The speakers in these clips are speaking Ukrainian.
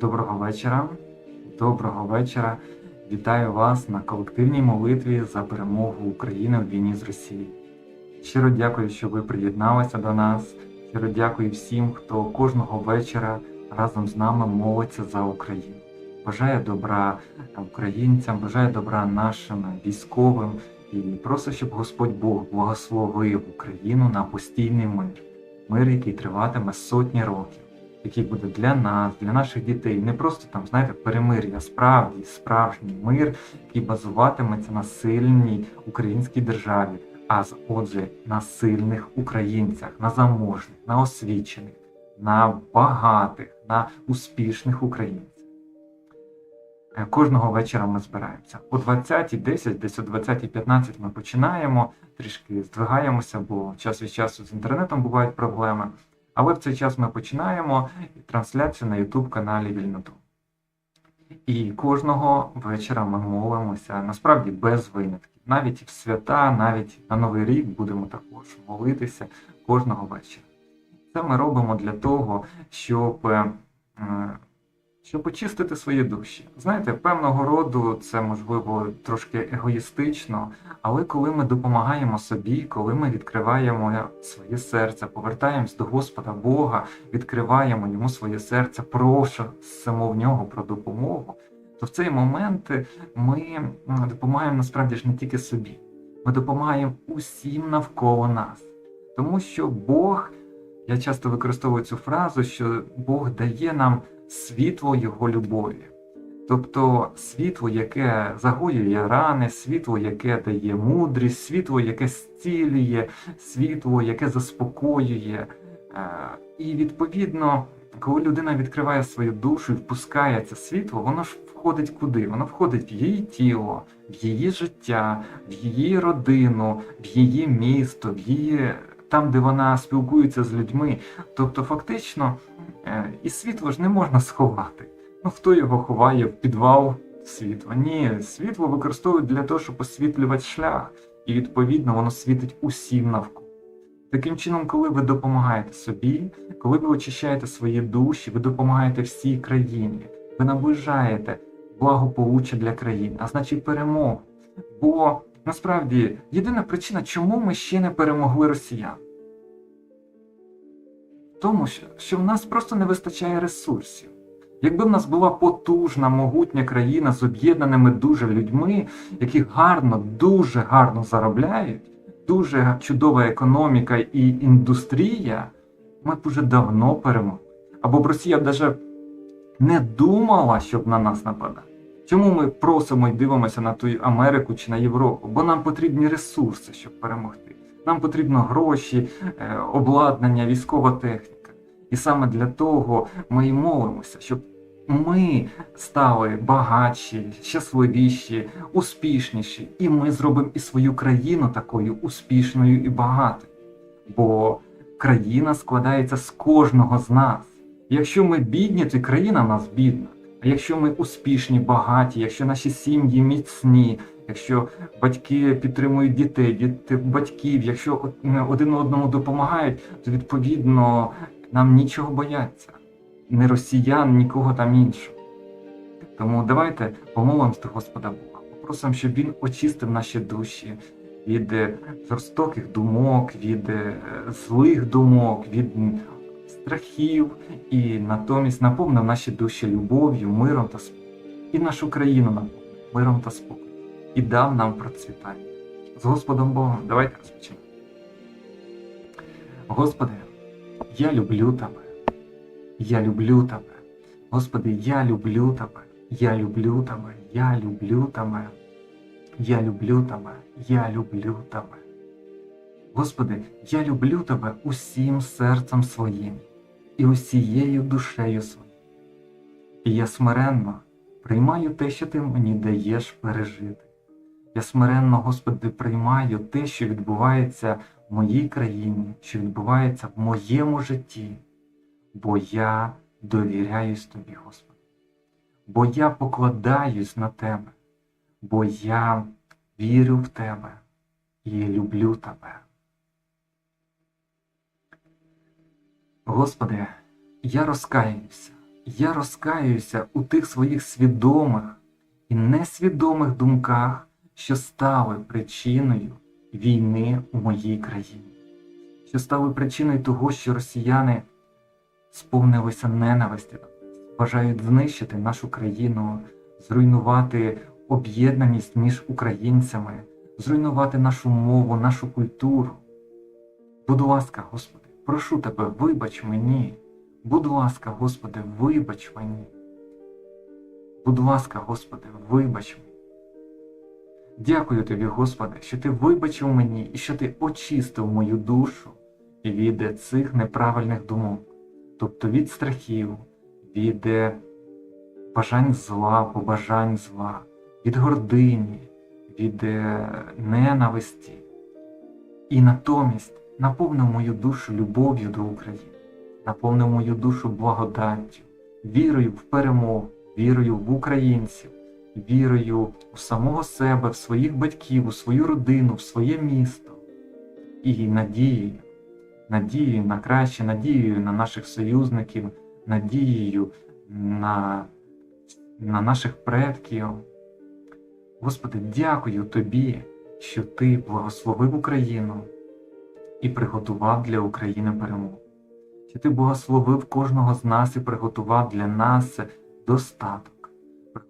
Доброго вечора. Доброго вечора. Вітаю вас на колективній молитві за перемогу України в війні з Росією. Щиро дякую, що ви приєдналися до нас. Щиро дякую всім, хто кожного вечора разом з нами молиться за Україну. Бажаю добра українцям, бажаю добра нашим військовим і просто, щоб Господь Бог благословив Україну на постійний мир. Мир, який триватиме сотні років який буде для нас, для наших дітей, не просто там, знаєте, перемир'я, справді справжній мир, який базуватиметься на сильній українській державі, а з- отже, на сильних українцях, на заможних, на освічених, на багатих, на успішних українцях. Е, Кожного вечора ми збираємося. О 20.10, десь о 20.15 ми починаємо, трішки здвигаємося, бо час від часу з інтернетом бувають проблеми. Але в цей час ми починаємо трансляцію на YouTube каналі Вільноту. І кожного вечора ми молимося насправді без винятків. Навіть в свята, навіть на Новий рік будемо також молитися кожного вечора. Це ми робимо для того, щоб, е, щоб очистити свої душі. Знаєте, певного роду це можливо трошки егоїстично, але коли ми допомагаємо собі, коли ми відкриваємо своє серце, повертаємось до Господа Бога, відкриваємо йому своє серце, просимо в нього про допомогу, то в цей момент ми допомагаємо насправді ж не тільки собі, ми допомагаємо усім навколо нас. Тому що Бог, я часто використовую цю фразу, що Бог дає нам світло Його любові. Тобто світло, яке загоює рани, світло, яке дає мудрість, світло, яке зцілює, світло, яке заспокоює. Е, І відповідно, коли людина відкриває свою душу і впускає це світло, воно ж входить куди? Воно входить в її тіло, в її життя, в її родину, в її місто, в її там, де вона спілкується з людьми. Тобто, фактично, і світло ж не можна сховати. Ну, хто його ховає в підвал світла? Ні, світло використовують для того, щоб освітлювати шлях, і відповідно воно світить усім навколо. Таким чином, коли ви допомагаєте собі, коли ви очищаєте свої душі, ви допомагаєте всій країні, ви наближаєте благополуччя для країни, а значить перемогу. Бо насправді єдина причина, чому ми ще не перемогли росіян, тому, що, в нас просто не вистачає ресурсів. Якби в нас була потужна, могутня країна з об'єднаними дуже людьми, які гарно, дуже гарно заробляють, дуже чудова економіка і індустрія, ми б уже давно перемогли. Або б Росія навіть не думала, щоб на нас нападати. Чому ми просимо і дивимося на ту Америку чи на Європу? Бо нам потрібні ресурси, щоб перемогти. Нам потрібно гроші, е, обладнання, військова техніка. І саме для того ми і молимося, щоб ми стали багатші, щасливіші, успішніші, і ми зробимо і свою країну такою успішною і багатою. Бо країна складається з кожного з нас. Якщо ми бідні, то країна в нас бідна. А якщо ми успішні, багаті, якщо наші сім'ї міцні, якщо батьки підтримують дітей, діти батьків, якщо один одному допомагають, то відповідно нам нічого бояться. Не росіян, нікого там іншого. Тому давайте помолимось до Господа Бога. Попросимо, щоб Він очистив наші душі від е, жорстоких думок, від е, злих думок, від страхів, і натомість наповнив наші душі любов'ю, миром та спокоєм. І нашу країну наповнив миром та спокоєм. І дав нам процвітання. З Господом Богом, давайте розпочнемо. Господи, я люблю Тебе. Я люблю Тебе. Господи, я люблю Тебе. Я люблю Тебе. Я люблю Тебе. Я люблю Тебе. Я люблю Тебе. Господи, я люблю Тебе усім серцем своїм і усією душею своєю. І я смиренно приймаю те, що Ти мені даєш пережити. Я смиренно, Господи, приймаю те, що відбувається в моїй країні, що відбувається в моєму житті, бо я довіряюсь Тобі, Господи. Бо я покладаюсь на Тебе, бо я вірю в Тебе і люблю Тебе. Господи, я розкаюся, я розкаюся у тих своїх свідомих і несвідомих думках, що стали причиною війни у моїй країні, що стали причиною того, що росіяни сповнилися ненависті, бажають знищити нашу країну, зруйнувати об'єднаність між українцями, зруйнувати нашу мову, нашу культуру. Будь ласка, Господи, прошу Тебе, вибач мені. Будь ласка, Господи, вибач мені. Будь ласка, Господи, вибач мені. Дякую Тобі, Господи, що Ти вибачив мені і що Ти очистив мою душу від цих неправильних думок, тобто від страхів, від е, бажань зла, побажань зла, від гордині, від е, ненависті. І натомість наповнив мою душу любов'ю до України, наповнив мою душу благодаттю, вірою в перемогу, вірою в українців, вірою у самого себе, в своїх батьків, у свою родину, в своє місто і надією, надією на краще, надією на наших союзників, надією на, на наших предків. Господи, дякую Тобі, що Ти благословив Україну і приготував для України перемогу. Що ти благословив кожного з нас і приготував для нас достаток,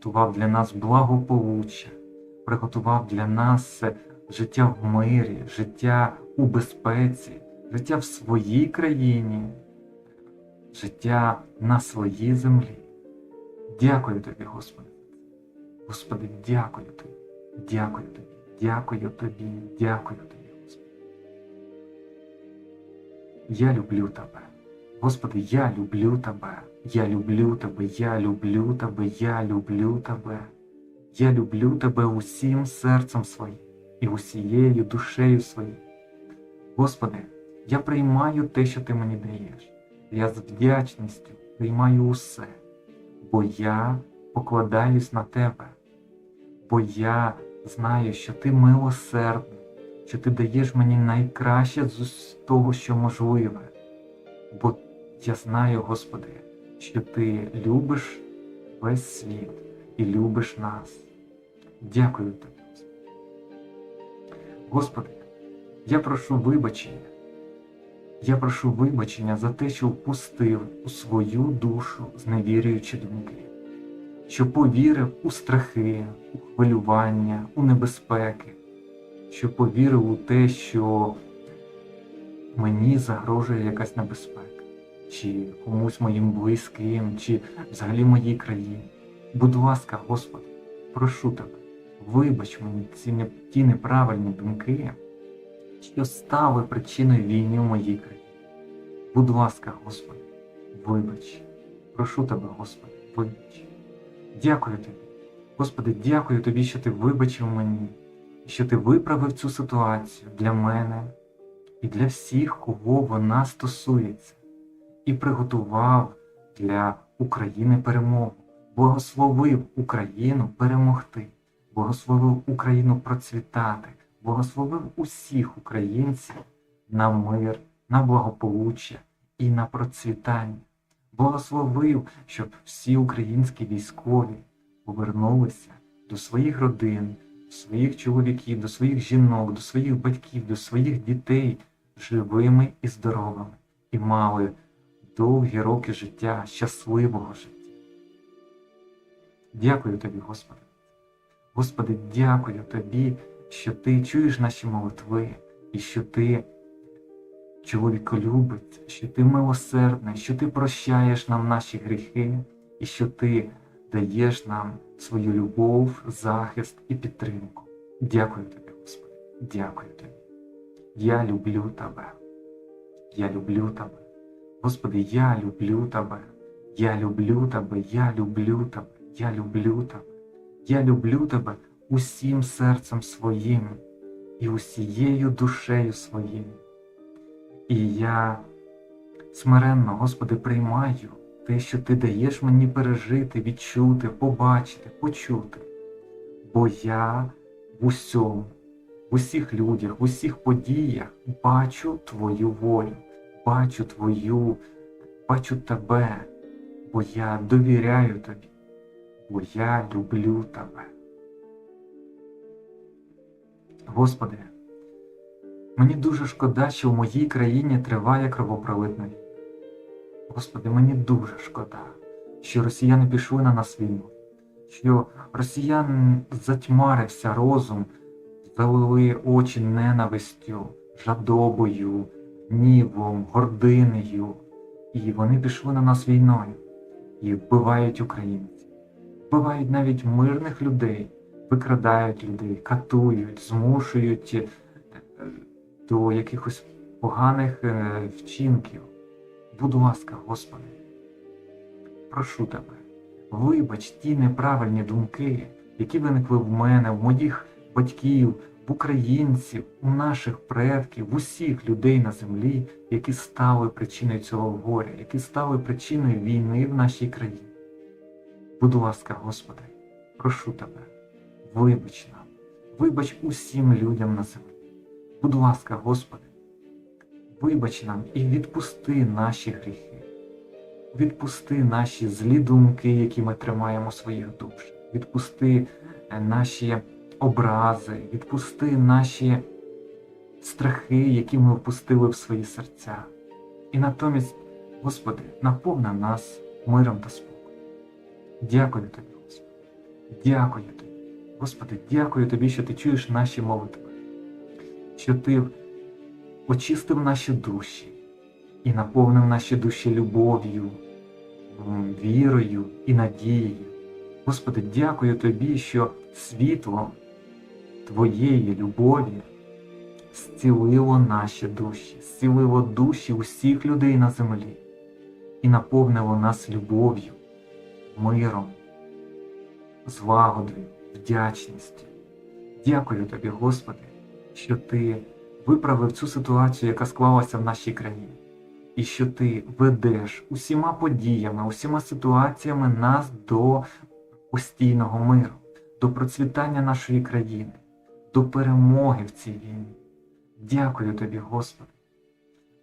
приготував для нас благополуччя, приготував для нас життя в мирі, життя у безпеці, життя в своїй країні, життя на своїй землі. Дякую тобі, Господи. Господи, дякую тобі, дякую тобі, дякую тобі, дякую тобі. Я люблю тебе. Господи, я люблю тебе. Я люблю тебе, я люблю тебе, я люблю тебе. Я люблю тебе усім серцем своїм і усією душею своєю. Господи, я приймаю те, що ти мені даєш. Я з вдячністю приймаю усе, бо я покладаюсь на тебе, бо я знаю, що ти милосердний що ти даєш мені найкраще з того, що можливе. Бо я знаю, Господи, що Ти любиш весь світ і любиш нас. Дякую Тобі. Господи, я прошу вибачення. Я прошу вибачення за те, що впустив у свою душу зневірюючі думки, що повірив у страхи, у хвилювання, у небезпеки що повірив у те, що мені загрожує якась небезпека, чи комусь моїм близьким, чи взагалі моїй країні. Будь ласка, Господи, прошу тебе, вибач мені ці не, ті неправильні думки, що стали причиною війни в моїй країні. Будь ласка, Господи, вибач. Прошу тебе, Господи, вибач. Дякую тобі. Господи, дякую тобі, що ти вибачив мені що ти виправив цю ситуацію для мене і для всіх, кого вона стосується, і приготував для України перемогу, благословив Україну перемогти, благословив Україну процвітати, благословив усіх українців на мир, на благополуччя і на процвітання. Благословив, щоб всі українські військові повернулися до своїх родин до своїх чоловіків, до своїх жінок, до своїх батьків, до своїх дітей живими і здоровими і мали довгі роки життя, щасливого життя. Дякую тобі, Господи. Господи, дякую Тобі, що Ти чуєш наші молитви, і що Ти чоловіколюбець, що Ти милосердний, що Ти прощаєш нам наші гріхи, і що Ти даєш нам свою любов, захист і підтримку. Дякую тобі, Господи, дякую тобі. Я люблю тебе. Я люблю тебе. Господи, я люблю тебе. Я люблю тебе, я люблю тебе, я люблю тебе. Я люблю тебе усім серцем своїм і усією душею своїм. І я смиренно, Господи, приймаю те, що ти даєш мені пережити, відчути, побачити, почути. Бо я в усьому, в усіх людях, в усіх подіях бачу Твою волю, бачу Твою бачу тебе, бо я довіряю тобі, бо я люблю тебе. Господи, мені дуже шкода, що в моїй країні триває кровопролитна війна. Господи, мені дуже шкода, що росіяни пішли на нас війну, що росіян затьмарився розум, залили очі ненавистю, жадобою, гнівом, гординею, і вони пішли на нас війною. І вбивають українців, вбивають навіть мирних людей, викрадають людей, катують, змушують е, до якихось поганих е, вчинків. Будь ласка, Господи, прошу тебе, вибач ті неправильні думки, які виникли в мене, в моїх батьків, в українців, у наших предків, в усіх людей на землі, які стали причиною цього горя, які стали причиною війни в нашій країні. Будь ласка, Господи, прошу тебе, вибач нам, вибач усім людям на землі. Будь ласка, Господи, вибач нам і відпусти наші гріхи, відпусти наші злі думки, які ми тримаємо в своїх душах, відпусти е, наші образи, відпусти наші страхи, які ми впустили в свої серця. І натомість, Господи, наповни нас миром та спокоєм. Дякую Тобі, Господи. Дякую Тобі. Господи, дякую Тобі, що Ти чуєш наші молитви, що Ти очистив наші душі і наповнив наші душі любов'ю, вірою і надією. Господи, дякую Тобі, що світлом Твоєї любові зцілило наші душі, зцілило душі усіх людей на землі і наповнило нас любов'ю, миром, злагодою, вдячністю. Дякую Тобі, Господи, що Ти виправив цю ситуацію, яка склалася в нашій країні, і що Ти ведеш усіма подіями, усіма ситуаціями нас до постійного миру, до процвітання нашої країни, до перемоги в цій війні. Дякую Тобі, Господи.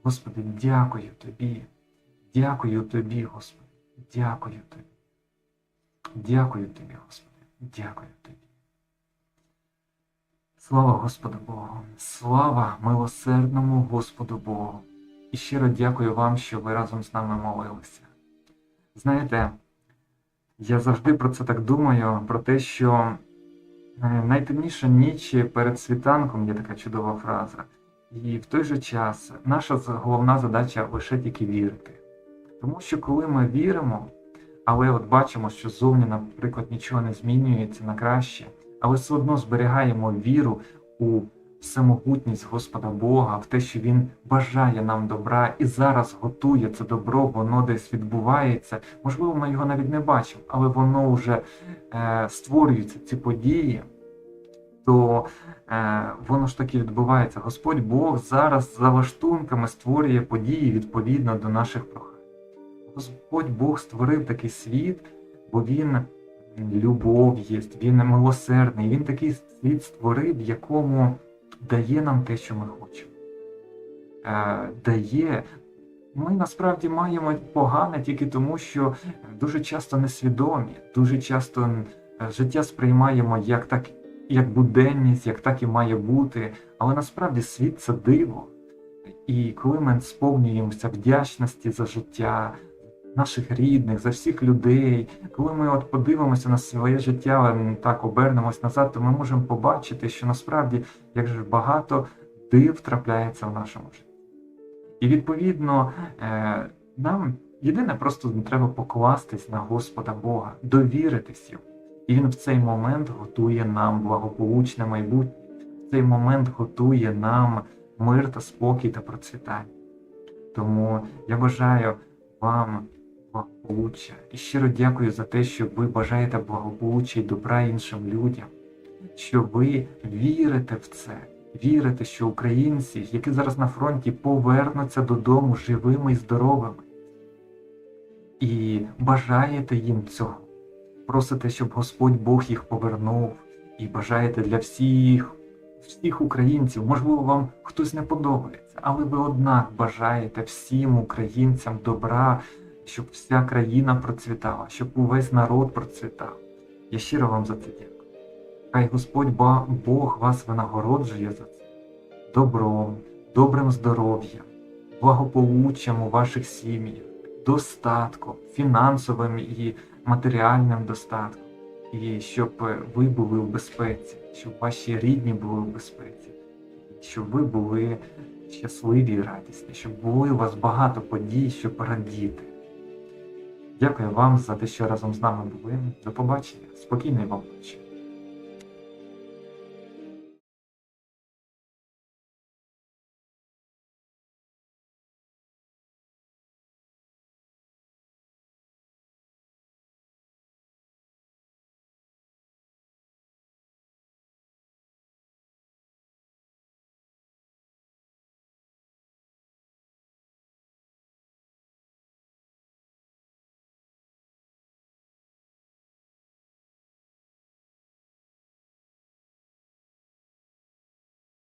Господи, дякую Тобі. Дякую Тобі, Господи. Дякую Тобі. Дякую Тобі, Господи. Дякую Тобі. Слава Господу Богу! Слава милосердному Господу Богу! І щиро дякую вам, що ви разом з нами молилися. Знаєте, я завжди про це так думаю, про те, що найтемніша ніч перед світанком є така чудова фраза. І в той же час наша головна задача лише тільки вірити. Тому що коли ми віримо, але от бачимо, що зовні, наприклад, нічого не змінюється на краще, але все одно зберігаємо віру у всемогутність Господа Бога, в те, що Він бажає нам добра і зараз готує це добро, воно десь відбувається. Можливо, ми його навіть не бачимо, але воно вже е, створюється ці події, то е, воно ж таки відбувається. Господь Бог зараз за лаштунками створює події відповідно до наших прохань. Господь Бог створив такий світ, бо Він любов є, Він милосердний, Він такий світ створив, в якому дає нам те, що ми хочемо. Е, дає. Ми насправді маємо погане тільки тому, що дуже часто несвідомі, дуже часто е, життя сприймаємо як так, як буденність, як так і має бути. Але насправді світ це диво. І коли ми сповнюємося вдячності за життя, наших рідних, за всіх людей, коли ми от подивимося на своє життя, так обернемось назад, то ми можемо побачити, що насправді як же багато див трапляється в нашому житті. І відповідно е, нам єдине просто треба покластись на Господа Бога, довіритись йому. І він в цей момент готує нам благополучне майбутнє, в цей момент готує нам мир та спокій та процвітання. Тому я бажаю вам благополуччя і щиро дякую за те, що ви бажаєте благополуччя і добра іншим людям, що ви вірите в це, вірите, що українці, які зараз на фронті, повернуться додому живими і здоровими. І бажаєте їм цього. Просите, щоб Господь Бог їх повернув, і бажаєте для всіх всіх українців. Можливо, вам хтось не подобається, але ви однак бажаєте всім українцям добра, щоб вся країна процвітала, щоб увесь народ процвітав. Я щиро вам за це дякую. Хай Господь Бог вас винагороджує за це добром, добрим здоров'ям, благополуччям у ваших сім'ях, достатком, фінансовим і матеріальним достатком, і щоб е, ви були в безпеці, щоб ваші рідні були в безпеці, щоб ви були щасливі і радісні, щоб були у вас багато подій, щоб радіти. Дякую вам за те, що разом з нами були. До побачення. Спокійної вам ночі.